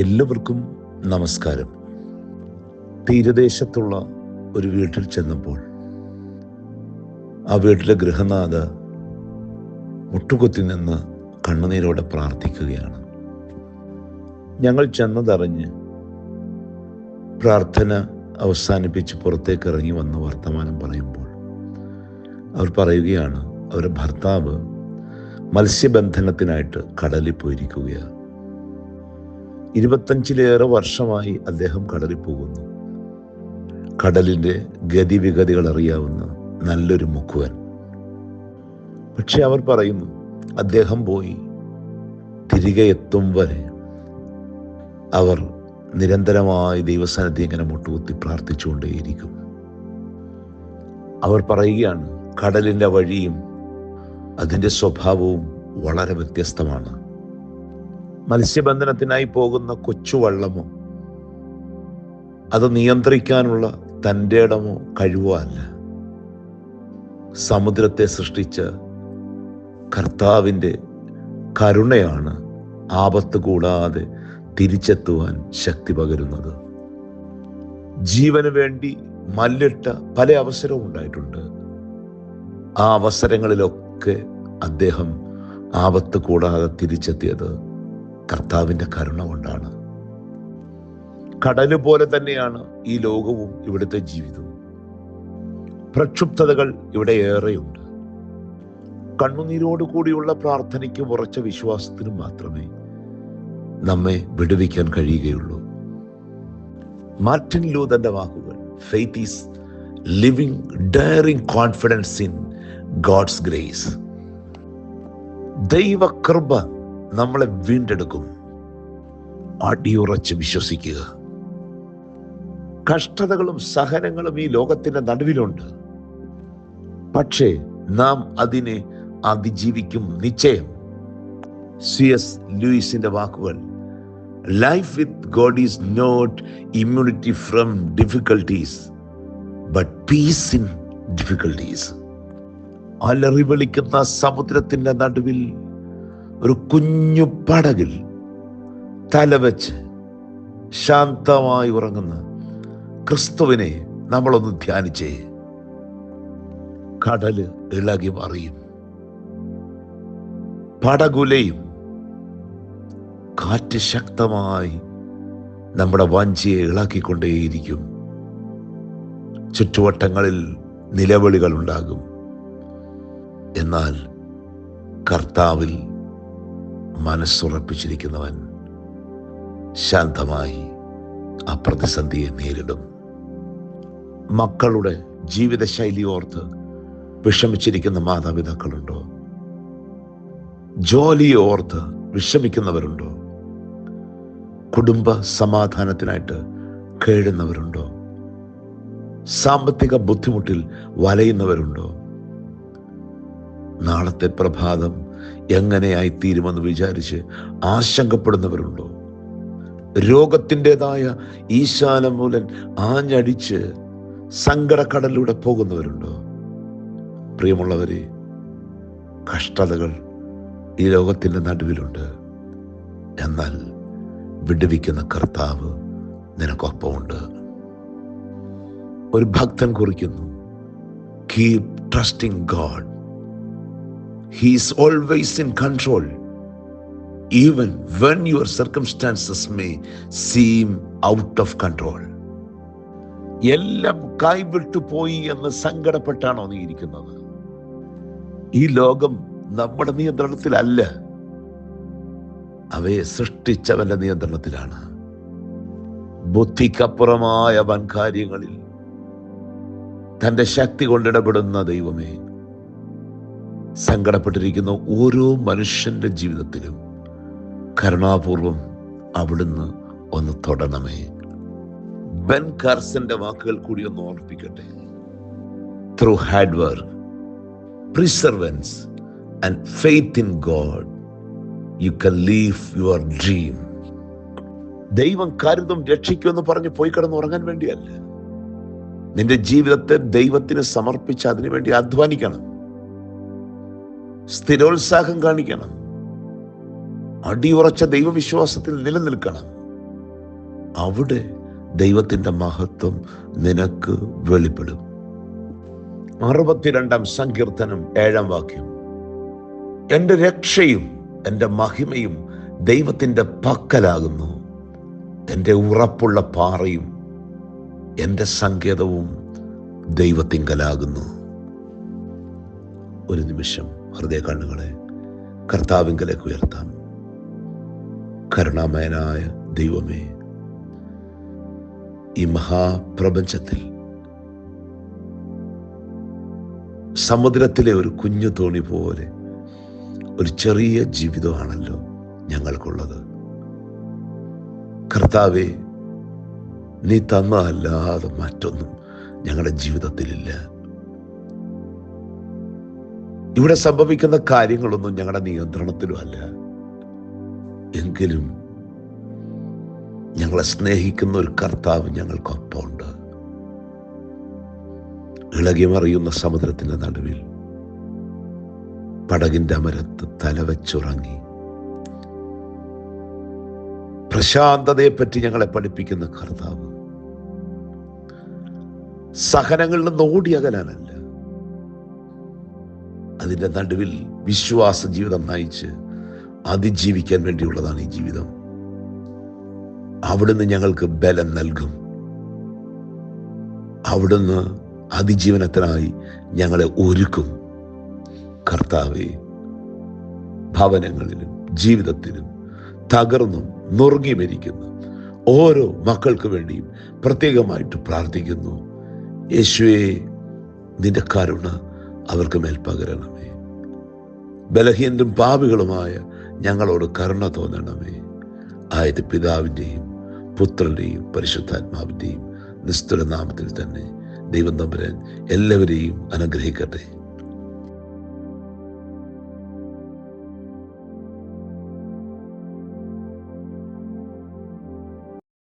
എല്ലാവർക്കും നമസ്കാരം. തീരദേശത്തുള്ള ഒരു വീട്ടിൽ ചെന്നപ്പോൾ ആ വീട്ടിലെ ഗൃഹനാഥ മുട്ടുകുത്തി നിന്ന് കണ്ണുനീരോടെ പ്രാർത്ഥിക്കുകയാണ്. ഞങ്ങൾ ചെന്നതറിഞ്ഞ് പ്രാർത്ഥന അവസാനിപ്പിച്ച് പുറത്തേക്ക് ഇറങ്ങി വന്ന് വർത്തമാനം പറയുമ്പോൾ അവർ പറയുകയാണ് അവരുടെ ഭർത്താവ് മത്സ്യബന്ധനത്തിനായിട്ട് കടലിൽ പോയിരിക്കുകയാണ്. ഇരുപത്തഞ്ചിലേറെ വർഷമായി അദ്ദേഹം കടലിൽ പോകുന്നു കടലിന്റെ ഗതിവിഗതികൾ അറിയാവുന്ന നല്ലൊരു മുക്കുവൻ. പക്ഷെ അവർ പറയുന്നു അദ്ദേഹം പോയി തിരികെ എത്തും വരെ അവർ നിരന്തരമായി ദൈവസ്ഥാനത്ത് ഇങ്ങനെ മുട്ടുകുത്തി പ്രാർത്ഥിച്ചുകൊണ്ടേയിരിക്കും. അവർ പറയുകയാണ് കടലിന്റെ വഴിയും അതിന്റെ സ്വഭാവവും വളരെ വ്യത്യസ്തമാണ്. മത്സ്യബന്ധനത്തിനായി പോകുന്ന കൊച്ചുവള്ളമോ? അത് നിയന്ത്രിക്കാനുള്ള തന്റെ ഇടമോ കഴിവോ അല്ല. സമുദ്രത്തെ സൃഷ്ടിച്ച കർത്താവിന്റെ കരുണയാണ് ആപത്ത് കൂടാതെ തിരിച്ചെത്തുവാൻ ശക്തി പകരുന്നത്. ജീവന് വേണ്ടി മല്ലിട്ട പല അവസരവും ഉണ്ടായിട്ടുണ്ട്. ആ അവസരങ്ങളിലൊക്കെ അദ്ദേഹം ആപത്ത് കൂടാതെ തിരിച്ചെത്തിയത് കർത്താവിന്റെ കരുണ കൊണ്ടാണ്. കടൽ പോലെ തന്നെയാണ് ഈ ലോകവും ഇവിടുത്തെ ജീവിതവും. പ്രക്ഷുബ്ധതകൾ ഇവിടെ ഏറെയുണ്ട്. കണ്ണുനീരോട് കൂടിയുള്ള പ്രാർത്ഥനയ്ക്കും ഉറച്ച വിശ്വാസത്തിനും മാത്രമേ നമ്മെ വിടുവിക്കാൻ കഴിയുകയുള്ളൂ. മാർട്ടിൻ ലൂതന്റെ വാക്കുകൾ faith is living daring confidence in God's grace ദൈവകൃപ നമ്മളെ വീണ്ടെടുക്കും. അടിയുറച്ച് വിശ്വസിക്കുക. കഷ്ടതകളും സഹനങ്ങളും ഈ ലോകത്തിന്റെ നടുവിലുണ്ട്. പക്ഷേ നാം അതിനെ അതിജീവിക്കും നിശ്ചയം. സി എസ് ലൂയിസിന്റെ വാക്കുകൾ life with God is not immunity from difficulties but peace in difficulties അലറി വിളിക്കുന്ന സമുദ്രത്തിന്റെ നടുവിൽ ഒരു കുഞ്ഞു പടകിൽ തലവെച്ച് ശാന്തമായി ഉറങ്ങുന്ന ക്രിസ്തുവിനെ നമ്മളൊന്ന് ധ്യാനിച്ചേ. കടൽ ഇളകി മറിയും. പടകുലയും കാറ്റ് ശക്തമായി നമ്മുടെ വഞ്ചിയെ ഇളക്കിക്കൊണ്ടേയിരിക്കും. ചുറ്റുവട്ടങ്ങളിൽ നിലവിളികൾ ഉണ്ടാകും എന്നാൽ കർത്താവിൽ മനസ്സുറപ്പിച്ചിരിക്കുന്നവൻ ശാന്തമായി ആ പ്രതിസന്ധിയെ നേരിടും. മക്കളുടെ ജീവിതശൈലി ഓർത്ത് വിഷമിച്ചിരിക്കുന്ന മാതാപിതാക്കളുണ്ടോ? ജോലിയെ ഓർത്ത് വിഷമിക്കുന്നവരുണ്ടോ? കുടുംബ സമാധാനത്തിനായിട്ട് കേഴുന്നവരുണ്ടോ? സാമ്പത്തിക ബുദ്ധിമുട്ടിൽ വലയുന്നവരുണ്ടോ? നാളത്തെ പ്രഭാതം എങ്ങനെയായി തീരുമെന്ന് വിചാരിച്ച് ആശങ്കപ്പെടുന്നവരുണ്ടോ? രോഗത്തിന്റെതായ ഈശാന മൂലൻ ആഞ്ഞടിച്ച് സങ്കടക്കടലിലൂടെ പോകുന്നവരുണ്ടോ? പ്രിയമുള്ളവരെ കഷ്ടതകൾ ഈ ലോകത്തിന്റെ നടുവിലുണ്ട്. എന്നാൽ വിടുവിക്കുന്ന കർത്താവ് നിനക്കൊപ്പമുണ്ട്. ഒരു ഭക്തൻ കുറിക്കുന്നു keep trusting God He is always in control, even when your circumstances may seem out of control. എല്ലാം കൈവിട്ടു പോയി എന്ന് സങ്കടപ്പെട്ടാണോ നീ ഇരിക്കുന്നത്? ഈ ലോകം നമ്മുടെ നിയന്ത്രണത്തിലല്ല. അവയെ സൃഷ്ടിച്ചവന്റെ നിയന്ത്രണത്തിലാണ്. ബുദ്ധിക്കപ്പുറമായ വൻകാര്യങ്ങളിൽ തന്റെ ശക്തി കൊണ്ടിടപെടുന്ന ദൈവമേ സങ്കടപ്പെട്ടിരിക്കുന്ന ഓരോ മനുഷ്യന്റെ ജീവിതത്തിലും കരുണാപൂർവം അവിടുന്ന് ഒന്ന് തൊടണമേ. ബെൻ കാർസന്റെ വാക്കുകൾ കൂടി ഒന്ന് ഓർപ്പിക്കട്ടെ through hard work perseverance and faith in God you can live your dream ദൈവം കരുതും രക്ഷിക്കുമെന്ന് പറഞ്ഞ് പോയി കിടന്ന് ഉറങ്ങാൻ വേണ്ടിയല്ല. നിന്റെ ജീവിതത്തെ ദൈവത്തിന് സമർപ്പിച്ച് അതിനുവേണ്ടി അധ്വാനിക്കണം സ്ഥിരോത്സാഹം കാണിക്കണം. അടിയുറച്ച ദൈവവിശ്വാസത്തിൽ നിലനിൽക്കണം. അവിടെ ദൈവത്തിന്റെ മഹത്വം നിനക്ക് വെളിപ്പെടും. അറുപത്തിരണ്ടാം സങ്കീർത്തനം ഏഴാം വാക്യം. എന്റെ രക്ഷയും എന്റെ മഹിമയും ദൈവത്തിന്റെ പക്കലാകുന്നു. എന്റെ ഉറപ്പുള്ള പാറയും എന്റെ സങ്കേതവും ദൈവത്തിങ്കലാകുന്നു. ഒരു നിമിഷം. ഹൃദയ കണ്ണുകളെ കർത്താവിങ്കലേക്ക് ഉയർത്താം. കരുണാമയനായ ദൈവമേ ഈ മഹാപ്രപഞ്ചത്തിൽ സമുദ്രത്തിലെ ഒരു കുഞ്ഞു തോണി പോലെ ഒരു ചെറിയ ജീവിതമാണല്ലോ ഞങ്ങൾക്കുള്ളത്. കർത്താവെ നീ തന്നതല്ലാതെ മറ്റൊന്നും ഞങ്ങളുടെ ജീവിതത്തിലില്ല. ഇവിടെ സംഭവിക്കുന്ന കാര്യങ്ങളൊന്നും ഞങ്ങളുടെ നിയന്ത്രണത്തിലും അല്ല. എങ്കിലും ഞങ്ങളെ സ്നേഹിക്കുന്ന ഒരു കർത്താവ് ഞങ്ങൾക്കൊപ്പമുണ്ട്. ഇളകിമറിയുന്ന സമുദ്രത്തിന്റെ നടുവിൽ പടകിന്റെ അമരത്ത് തലവെച്ചുറങ്ങി പ്രശാന്തതയെപ്പറ്റി ഞങ്ങളെ പഠിപ്പിക്കുന്ന കർത്താവ് സഹനങ്ങളിൽ നിന്ന് ഓടിയകലാനല്ല അതിന്റെ നടുവിൽ വിശ്വാസ ജീവിതം നയിച്ച് അതിജീവിക്കാൻ വേണ്ടിയുള്ളതാണ് ഈ ജീവിതം. അവിടുന്ന് ഞങ്ങൾക്ക് ബലം നൽകും. അവിടുന്ന് അതിജീവനത്തിനായി ഞങ്ങളെ ഒരുക്കും. കർത്താവെ ഭവനങ്ങളിലും ജീവിതത്തിലും തകർന്നും നുറുങ്ങി മരിക്കുന്ന. ഓരോ മക്കൾക്ക് വേണ്ടിയും പ്രത്യേകമായിട്ട് പ്രാർത്ഥിക്കുന്നു. യേശുവെ നിന്റെ കരുണ അവർക്ക് മേൽ പകരണമേ. ബലഹീനരും പാപികളുമായ ഞങ്ങളോട് കരുണ തോന്നണമേ. ആയത് പിതാവിന്റെയും പുത്രന്റെയും പരിശുദ്ധാത്മാവിന്റെയും നിസ്തുല നാമത്തിൽ തന്നെ ദൈവം തമ്പുരാൻ എല്ലാവരെയും അനുഗ്രഹിക്കട്ടെ.